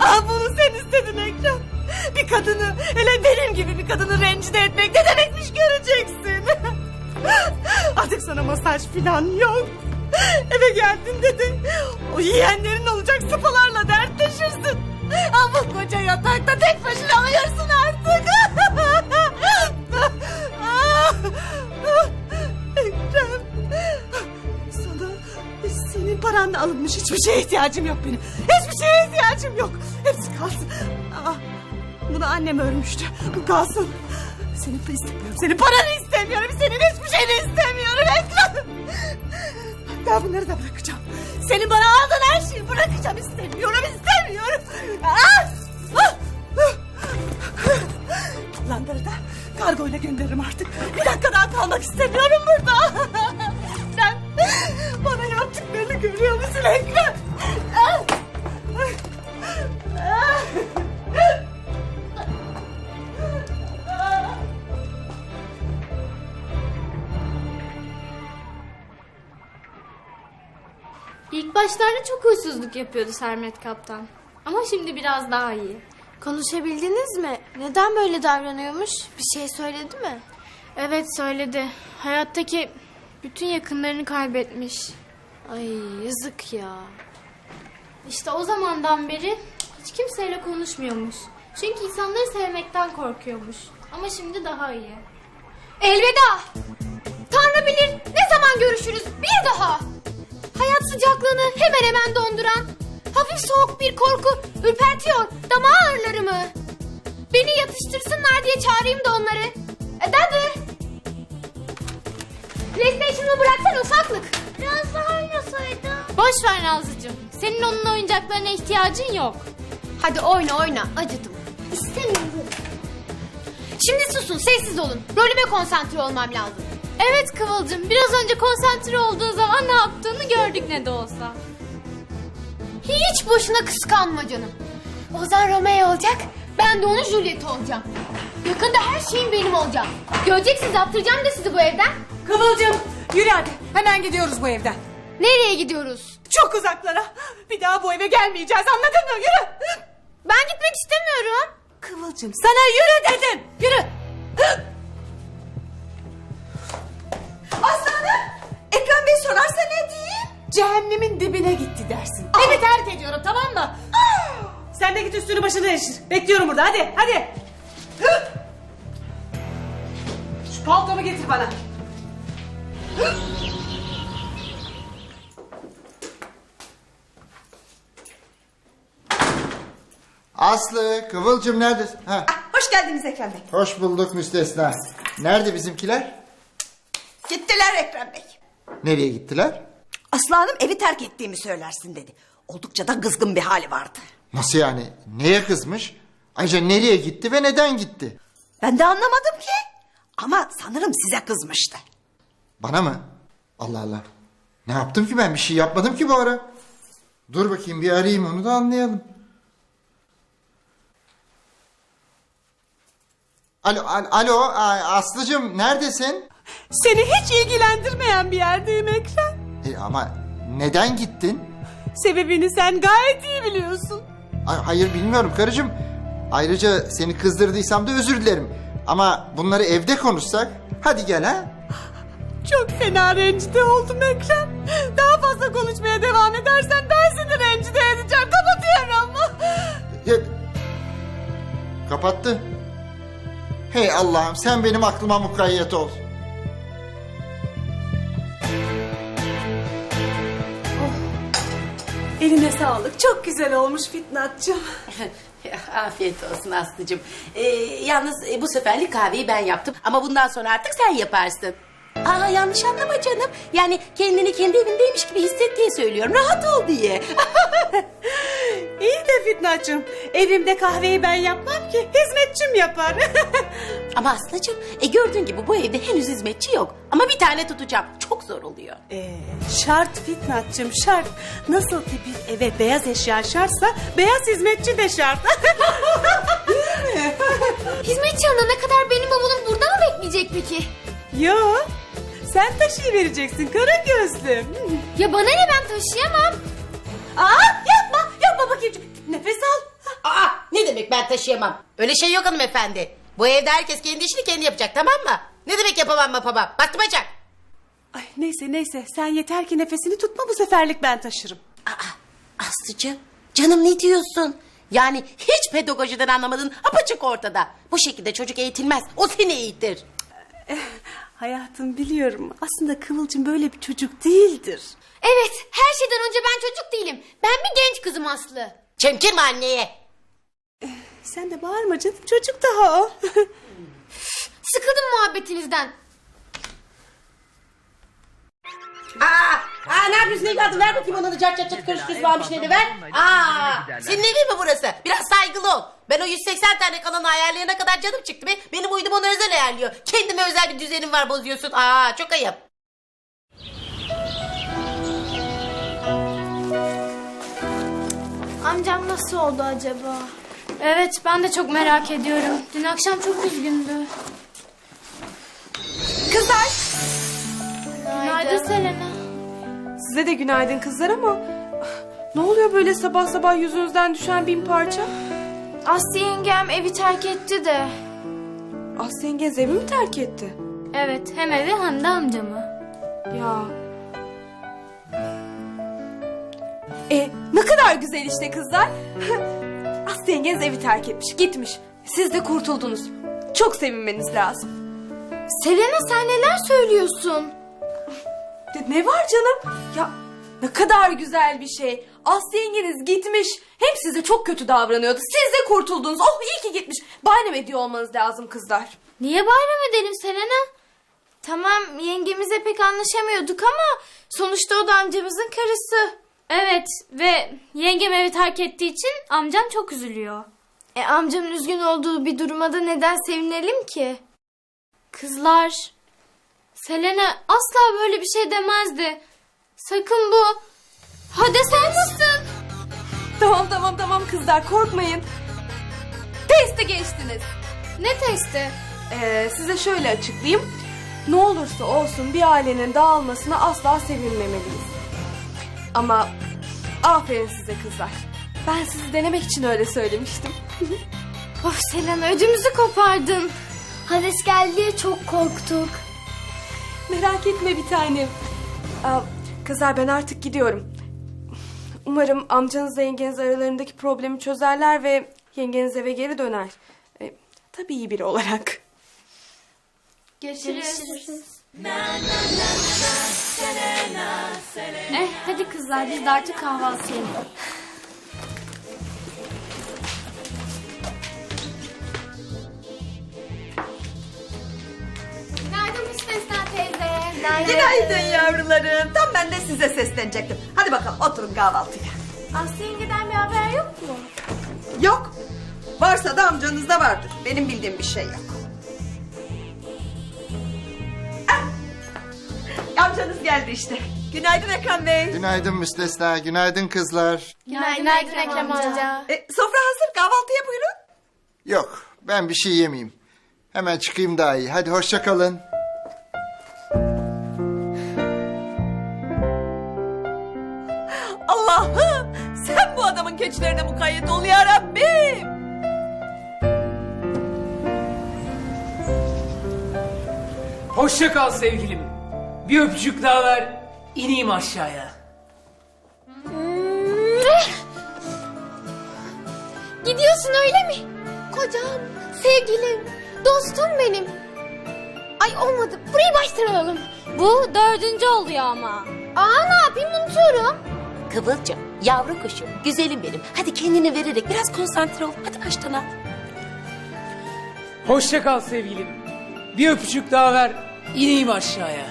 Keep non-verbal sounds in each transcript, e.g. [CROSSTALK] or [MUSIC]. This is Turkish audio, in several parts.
ah bunu sen istedin Ekrem. Bir kadını, hele benim gibi bir kadını rencide etmek ne demekmiş göreceksin. Artık sana masaj falan yok. Eve geldiğinde de o yiyenlerin olacak sıpalarla dertleşirsin. Ama koca yatakta tek başına uyuyorsun artık. Alınmış hiçbir şeye ihtiyacım yok benim. Hiçbir şeye ihtiyacım yok. Hepsi kalsın. Aa, bunu annem örmüştü. Bu kalsın. Para istemiyorum. Senin paranı istemiyorum. Senin hiçbir şeyini istemiyorum Ekrem. Hatta bunları da bırakacağım. Senin bana aldığın her şeyi bırakacağım. İstemiyorum, istemiyorum. Ah! Ah! Lanları da kargoyla gönderirim artık. Bir dakika daha kalmak istemiyorum burada. Görüyor musun Ekrem? İlk başlarda çok huysuzluk yapıyordu Sermet Kaptan. Ama şimdi biraz daha iyi. Konuşabildiniz mi? Neden böyle davranıyormuş? Bir şey söyledi mi? Evet söyledi. Hayattaki bütün yakınlarını kaybetmiş. Ay yazık ya. İşte o zamandan beri hiç kimseyle konuşmuyormuş. Çünkü insanları sevmekten korkuyormuş. Ama şimdi daha iyi. Elveda. Tanrı bilir ne zaman görüşürüz bir daha. Hayat sıcaklığını hemen hemen donduran, hafif soğuk bir korku ürpertiyor dama ağırlarımı. Beni yatıştırsınlar diye çağırayım da onları. E, Dadı. PlayStation'ımı bıraksan ufaklık. Biraz daha oynasaydım. Boş ver Nazlıcığım. Senin onun oyuncaklarına ihtiyacın yok. Hadi oyna oyna acıdım. İstemiyorum. Şimdi susun sessiz olun. Rolüme konsantre olmam lazım. Evet Kıvılcım biraz önce konsantre olduğun zaman ne yaptığını gördük ne de olsa. Hiç boşuna kıskanma canım. Ozan Romeo olacak, ben de onun Juliet olacağım. Yakında her şeyin benim olacak. Göreceksiniz attıracağım da sizi bu evden. Kıvılcım yürü hadi. Hemen gidiyoruz bu evden. Nereye gidiyoruz? Çok uzaklara. Bir daha bu eve gelmeyeceğiz anladın mı? Yürü. Ben gitmek istemiyorum. Kıvılcım sana yürü dedim. Yürü. Aslanım. Ekrem Bey sorarsa ne diyeyim? Cehennemin dibine gitti dersin. Evi terk ediyorum tamam mı? Sen de git üstünü başını değiştir. Bekliyorum burada hadi hadi. Şu paltomu getir bana. Aslı, Kıvılcım neredesin? Ha, Hoş geldiniz Ekrem Bey. hoş bulduk müstesna. Nerede bizimkiler? Gittiler Ekrem Bey. Nereye gittiler? Aslı Hanım evi terk ettiğimi söylersin dedi. Oldukça da kızgın bir hali vardı. Nasıl yani? Neye kızmış? Ayrıca nereye gitti ve neden gitti? Ben de anlamadım ki. Ama sanırım size kızmıştı. Bana mı? Allah Allah. Ne yaptım ki ben? Bir şey yapmadım ki bu ara. Dur bakayım bir arayayım onu da anlayalım. Alo, al- alo, a- Aslıcığım neredesin? Seni hiç ilgilendirmeyen bir yerdeyim Ekrem. E, ama neden gittin? Sebebini sen gayet iyi biliyorsun. Ay, hayır bilmiyorum karıcığım. Ayrıca seni kızdırdıysam da özür dilerim. Ama bunları evde konuşsak. Hadi gel ha. Çok fena rencide oldum Ekrem. Daha fazla konuşmaya devam edersen ben seni rencide edeceğim. Kapatıyorum. Ya- Kapattı. Hey Allah'ım sen benim aklıma mukayyet ol. Eline sağlık. Çok güzel olmuş Fitnatçım. [LAUGHS] Afiyet olsun Aslı'cığım. Ee, yalnız e, bu seferlik kahveyi ben yaptım. Ama bundan sonra artık sen yaparsın. Aa yanlış anlama canım. Yani kendini kendi evindeymiş gibi hisset diye söylüyorum. Rahat ol diye. [LAUGHS] İyi de Fitnatçım. Evimde kahveyi ben yapmam ki. Hizmetçim yapar. [LAUGHS] Ama Aslı'cığım e, gördüğün gibi bu evde henüz hizmetçi yok. Ama bir tane tutacağım. Çok zor oluyor. Ee, şart Fitnatçım şart. Nasıl ki bir eve beyaz eşya şartsa beyaz hizmetçi de şart. [LAUGHS] [LAUGHS] Hizmetçi ana ne kadar benim bavulum burada mı bekleyecek peki? Yo. Sen taşıyıvereceksin kara gözlüm. Ya bana ne ben taşıyamam. Taşıyamam. Öyle şey yok hanımefendi. Bu evde herkes kendi işini kendi yapacak tamam mı? Ne demek yapamam yapamam? Bastı bacak. Ay neyse neyse sen yeter ki nefesini tutma bu seferlik ben taşırım. Aa, Aslıcığım canım ne diyorsun? Yani hiç pedagojiden anlamadın apaçık ortada. Bu şekilde çocuk eğitilmez. O seni eğitir. Hayatım biliyorum aslında Kıvılcım böyle bir çocuk değildir. Evet her şeyden önce ben çocuk değilim. Ben bir genç kızım Aslı. Çemkirme anneye. Sen de bağırma canım çocuk daha o. [LAUGHS] Sıkıldım muhabbetinizden. Aa, aa ne yapıyorsun evladım? Ver bakayım ona da çat çat çat karıştırıcı varmış ne de ver. Aa, senin evin mi burası? Biraz saygılı ol. Ben o 180 tane kanalı ayarlayana kadar canım çıktı be. Benim uydum onu özel ayarlıyor. Kendime özel bir düzenim var bozuyorsun. Aa, çok ayıp. Amcam nasıl oldu acaba? Evet ben de çok merak ediyorum. Dün akşam çok üzgündü. Kızlar Günaydın Selena. Size de günaydın kızlar ama ne oluyor böyle sabah sabah yüzünüzden düşen bin parça? Aslı yengem evi terk etti de. Aslı yengeniz evi mi terk etti? Evet hem evi hem de amcamı. Ya. E ne kadar güzel işte kızlar. [LAUGHS] Yengeniz evi terk etmiş gitmiş. Siz de kurtuldunuz. Çok sevinmeniz lazım. Selena sen neler söylüyorsun? De, ne var canım? Ya ne kadar güzel bir şey. Aslı yengeniz gitmiş. Hem size çok kötü davranıyordu. Siz de kurtuldunuz. Oh iyi ki gitmiş. Bayram ediyor olmanız lazım kızlar. Niye bayram edelim Selena? Tamam yengemize pek anlaşamıyorduk ama sonuçta o da amcamızın karısı. Evet ve yengem evi terk ettiği için amcam çok üzülüyor. E amcamın üzgün olduğu bir duruma da neden sevinelim ki? Kızlar, Selena asla böyle bir şey demezdi. Sakın bu Hades olmasın. Tamam tamam tamam kızlar korkmayın. Testi geçtiniz. Ne testi? Ee, size şöyle açıklayayım. Ne olursa olsun bir ailenin dağılmasına asla sevinmemeliyiz. Ama aferin size kızlar. Ben sizi denemek için öyle söylemiştim. [LAUGHS] Of Selena ödümüzü kopardın. Hades geldi diye çok korktuk. Merak etme bir tanem. Aa, kızlar ben artık gidiyorum. Umarım amcanızla yengeniz aralarındaki problemi çözerler ve yengeniz eve geri döner. Ee, tabii iyi biri olarak. Görüşürüz. Eh hadi kızlar biz de artık kahvaltıya gidelim. Günaydın Müstesna teyze. Günaydın yavrularım. Tam ben de size seslenecektim. Hadi bakalım oturun kahvaltıya. Aslı yengeden bir haber yok mu? Yok. Varsa da amcanızda vardır. Benim bildiğim bir şey yok. Amcanız geldi işte. Günaydın Ekrem Bey. Günaydın müstesna, günaydın kızlar. Günaydın, Ekrem amca. E, sofra hazır kahvaltıya buyurun. Yok, ben bir şey yemeyeyim. Hemen çıkayım daha iyi. Hadi hoşça kalın. Allah'ım sen bu adamın keçilerine mukayyet ol ya Rabbim. Hoşça kal sevgilim. Bir öpücük daha ver. İneyim aşağıya. Gidiyorsun öyle mi? Kocam, sevgilim, dostum benim. Ay olmadı. Burayı baştan alalım. Bu dördüncü oluyor ama. Aa ne yapayım unutuyorum. Kıvılcım, yavru kuşum, güzelim benim. Hadi kendini vererek biraz konsantre ol. Hadi baştan al. Hoşça kal sevgilim. Bir öpücük daha ver. İneyim aşağıya.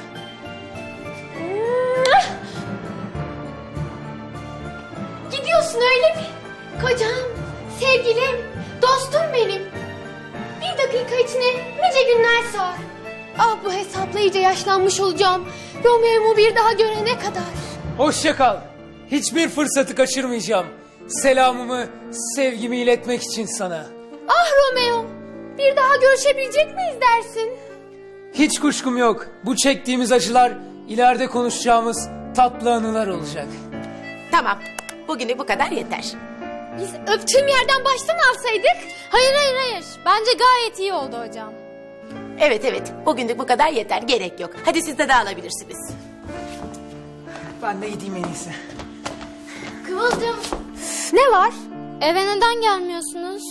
Öyle mi? Kocam, sevgilim, dostum benim. Bir dakika içine nice günler sor. Ah bu hesapla iyice yaşlanmış olacağım. Romeo'mu bir daha görene kadar. Hoşça kal. Hiçbir fırsatı kaçırmayacağım. Selamımı, sevgimi iletmek için sana. Ah Romeo, bir daha görüşebilecek miyiz dersin? Hiç kuşkum yok. Bu çektiğimiz acılar ileride konuşacağımız tatlı anılar olacak. Tamam, bugünlük bu kadar yeter. Biz öptüğüm yerden baştan alsaydık. Hayır hayır hayır. Bence gayet iyi oldu hocam. Evet evet bugünlük bu kadar yeter gerek yok. Hadi siz de dağılabilirsiniz. Ben de gideyim en iyisi. Kıvılcım Ne var? eve neden gelmiyorsunuz?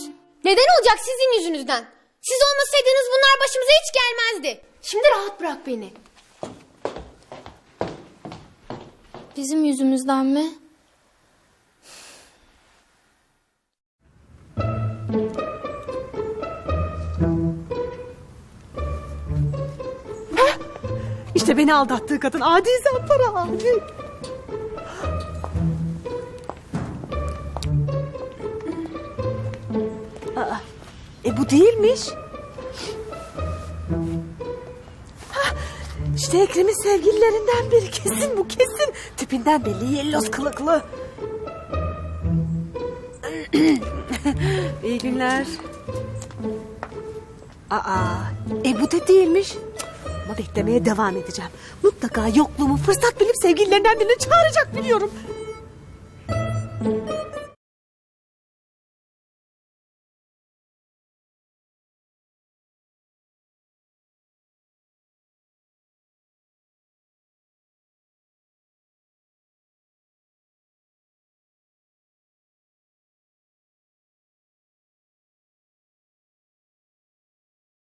Neden olacak sizin yüzünüzden? Siz olmasaydınız bunlar başımıza hiç gelmezdi. Şimdi rahat bırak beni. Bizim yüzümüzden mi? İşte beni aldattığı kadın adi zampara adi. Aa, e bu değilmiş. Hah, İşte Ekrem'in sevgililerinden biri kesin bu kesin. Tipinden belli yelloz kılıklı. İyi günler. Aa, e bu da değilmiş. Ama beklemeye devam edeceğim. Mutlaka yokluğumu fırsat bilip sevgililerinden birini çağıracak biliyorum.